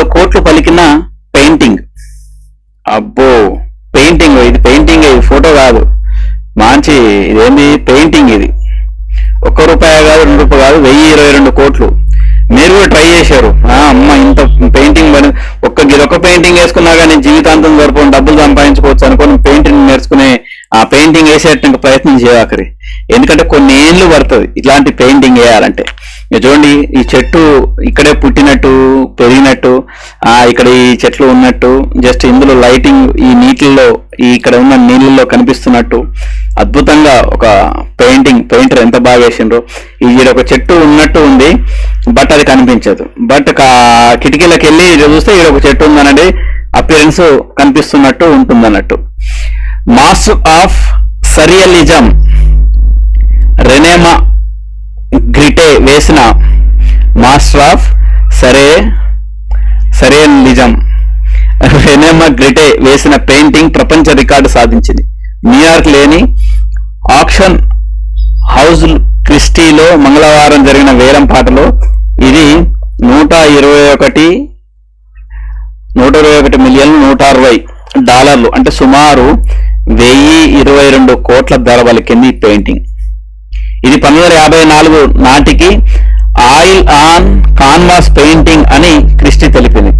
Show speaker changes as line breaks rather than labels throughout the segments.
మూడు కోట్లు పలికిన పెయింటింగ్. అబ్బో పెయింటింగ్ ఇది పెయింటింగ్ ఇది ఫోటో కాదు. మంచి ఇదేంది? పెయింటింగ్ ఇది. ఒక్క రూపాయి కాదు రెండు రూపాయలు కాదు వెయ్యి ఇరవై రెండు కోట్లు. మీరు కూడా ట్రై చేశారు. ఆ, అమ్మ ఇంత పెయింటింగ్ పని ఒక్క ఇదొక్క పెయింటింగ్ వేసుకున్నా కానీ జీవితాంతం సరిపోని డబ్బులు సంపాదించుకోవచ్చు అనుకోని పెయింటింగ్ నేర్చుకునే ఆ పెయింటింగ్ వేసేట ప్రయత్నం చేయకరి ఎందుకంటే కొన్ని ఏళ్ళు పడుతుంది ఇట్లాంటి పెయింటింగ్ వేయాలంటే. చూడండి ఈ చెట్టు ఇక్కడే పుట్టినట్టు పెరిగినట్టు ఇక్కడ ఈ చెట్లు ఉన్నట్టు జస్ట్ ఇందులో లైటింగ్ ఈ నీటిల్లో ఈ ఇక్కడ ఉన్న నీళ్ళల్లో కనిపిస్తున్నట్టు అద్భుతంగా ఒక పెయింటింగ్ పెయింటర్ ఎంత బాగా వేసిండ్రు. ఈడ ఒక చెట్టు ఉన్నట్టు ఉంది బట్ అది కనిపించదు. బట్ కిటికీలకు వెళ్ళి చూస్తే ఈడ ఒక చెట్టు ఉందనండి అపిరెన్స్ కనిపిస్తున్నట్టు ఉంటుందన్నట్టు. మాస్ ఆఫ్ సరియలిజం వేసిన మాస్టర్ ఆఫ్ సరే సరియలిజం రెనేమా గ్రిటే వేసిన పెయింటింగ్ ప్రపంచ రికార్డు సాధించింది. న్యూయార్క్ లేని ఆక్షన్ హౌస్ క్రిస్టీలో మంగళవారం జరిగిన వేలం పాటలో ఇది నూట ఇరవై ఒకటి నూట ఇరవై ఒకటి మిలియన్ నూట అరవై డాలర్లు అంటే సుమారు వెయ్యి ఇరవై రెండు కోట్ల ధర పలికింది ఈ పెయింటింగ్. ఇది పంతొమ్మిది యాభై నాలుగు నాటికి ఆయిల్ ఆన్ కాన్వాస్ పెయింటింగ్ అని క్రిస్టి తెలిపింది.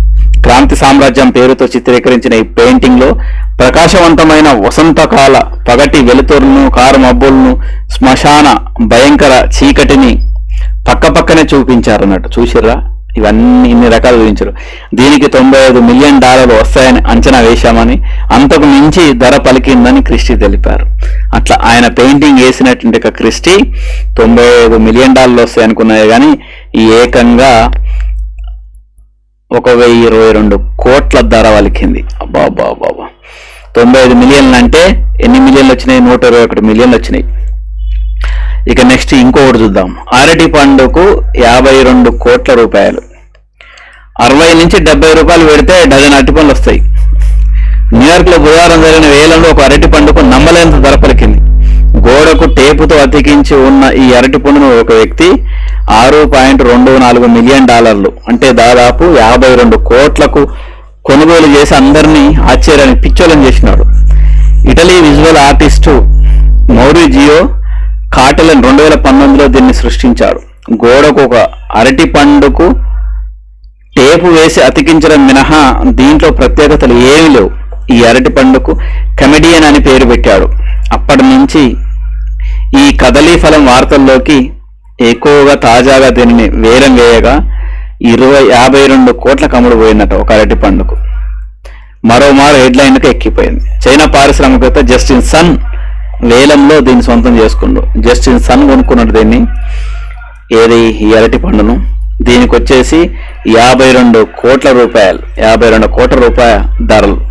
క్రాంతి సామ్రాజ్యం పేరుతో చిత్రీకరించిన ఈ పెయింటింగ్లో ప్రకాశవంతమైన వసంతకాల పగటి వెలుతురును కారు మబ్బులను శ్మశాన భయంకర చీకటిని పక్కపక్కనే చూపించారు అన్నట్టు చూసిర్రా? ఇవన్నీ ఇన్ని రకాలు చూపించారు దీనికి తొంభై ఐదు మిలియన్ డాలర్లు వస్తాయని అంచనా వేశామని అంతకు మించి ధర పలికిందని క్రిస్టి తెలిపారు. అట్లా ఆయన పెయింటింగ్ వేసినటువంటి క్రిస్టి తొంభై ఐదు మిలియన్ డాలర్లు వస్తాయి అనుకున్నాయి కానీ ఈ ఏకంగా ఒక వెయ్యి ఇరవై రెండు కోట్ల ధర పలికింది. అబ్బా అబ్బా అబ్బా అబ్బా. తొంభై ఐదు మిలియన్లు అంటే ఎన్ని మిలియన్లు వచ్చినాయి? నూట ఇరవై ఒకటి మిలియన్లు వచ్చినాయి. ఇక నెక్స్ట్ ఇంకొకటి చూద్దాం. అరటి పండుకు యాభై రెండు కోట్ల రూపాయలు. అరవై నుంచి డెబ్బై రూపాయలు పెడితే డజన్ అరటి పండ్లు వస్తాయి. న్యూయార్క్లో బుధవారం జరిగిన వేలంలో ఒక అరటి పండుకు నమ్మలేనంత ధర పలికింది గోడకు టేపుతో అతికించి ఉన్న ఈ అరటి పండును ఒక వ్యక్తి ఆరు పాయింట్ రెండు నాలుగు మిలియన్ డాలర్లు అంటే దాదాపు యాభై రెండు కోట్లకు కొనుగోలు చేసి అందరినీ ఆశ్చర్యాన్ని పిచ్చోలం చేసినాడు. Italy visual artist Maurizio Cattelan రెండు వేల పంతొమ్మిదిలో దీన్ని సృష్టించాడు. గోడకు ఒక అరటి పండుకు టేపు వేసి అతికించడం మినహా దీంట్లో ప్రత్యేకతలు ఏమీ లేవు. ఈ అరటి పండుకు కమెడియన్ అని పేరు పెట్టాడు. అప్పటి నుంచి ఈ కదలీ ఫలం వార్తల్లోకి ఎక్కువగా తాజాగా దీనిని వేలం వేయగా ఇరవై యాభై రెండు కోట్ల కమ్ముడు పోయినట్టు ఒక అరటి పండుకు. మరోమారు హెడ్లైన్కు ఎక్కిపోయింది. చైనా పారిశ్రామికవేత్త జస్టిన్ సన్ వేలంలో దీన్ని సొంతం చేసుకుండు. జస్టిన్ సన్ కొనుక్కున్నాడు దీన్ని. ఏది? ఈ అరటి పండును. దీనికి వచ్చేసి యాభై రెండు కోట్ల రూపాయలు యాభై రెండు కోట్ల రూపాయ ధరలు.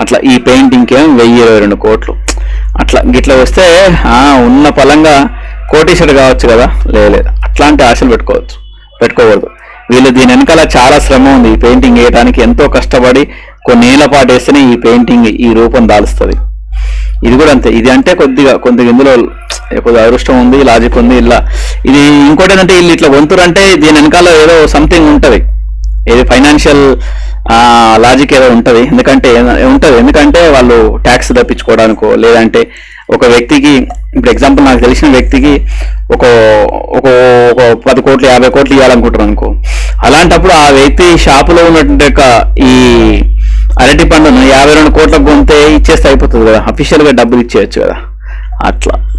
అట్లా ఈ పెయింటింగ్కి ఏమో వెయ్యి ఇరవై రెండు కోట్లు. అట్లా గిట్లా వస్తే ఆ, ఉన్న పలంగా కోటీశ్వరుడు కావచ్చు కదా? లేదు అట్లాంటి ఆశలు పెట్టుకోవచ్చు. పెట్టుకోకూడదు. వీళ్ళు దీని వెనకాల చాలా శ్రమ ఉంది. ఈ పెయింటింగ్ వేయడానికి ఎంతో కష్టపడి కొన్నేళ్ళ పాటు వేస్తేనే ఈ పెయింటింగ్ ఈ రూపం దాలుస్తుంది. ఇది కూడా అంతే. ఇది అంటే కొద్దిగా కొద్దిగా ఇందులో కొద్దిగా అదృష్టం ఉంది లాజిక్ ఉంది ఇలా ఇది ఇంకోటి ఏంటంటే వీళ్ళు ఇట్లా వంతురు అంటే దీని వెనకాల ఏదో సంథింగ్ ఉంటుంది. ఏది ఫైనాన్షియల్ లాజిక్ ఏదో ఉంటుంది. ఎందుకంటే ఉంటుంది. ఎందుకంటే వాళ్ళు ట్యాక్స్ తప్పించుకోవడానికో లేదంటే ఒక వ్యక్తికి ఇప్పుడు ఎగ్జాంపుల్ నాకు తెలిసిన వ్యక్తికి ఒక ఒక ఒక పది కోట్లు యాభై కోట్లు ఇవ్వాలనుకుంటారు అనుకో. అలాంటప్పుడు ఆ వ్యక్తి షాపులో ఉన్నటువంటి ఒక ఈ అరటి పండును యాభై రెండు కోట్లకు కొంతే ఇచ్చేస్తే అయిపోతుంది కదా. అఫీషియల్గా డబ్బులు ఇచ్చేయచ్చు కదా. అట్లా.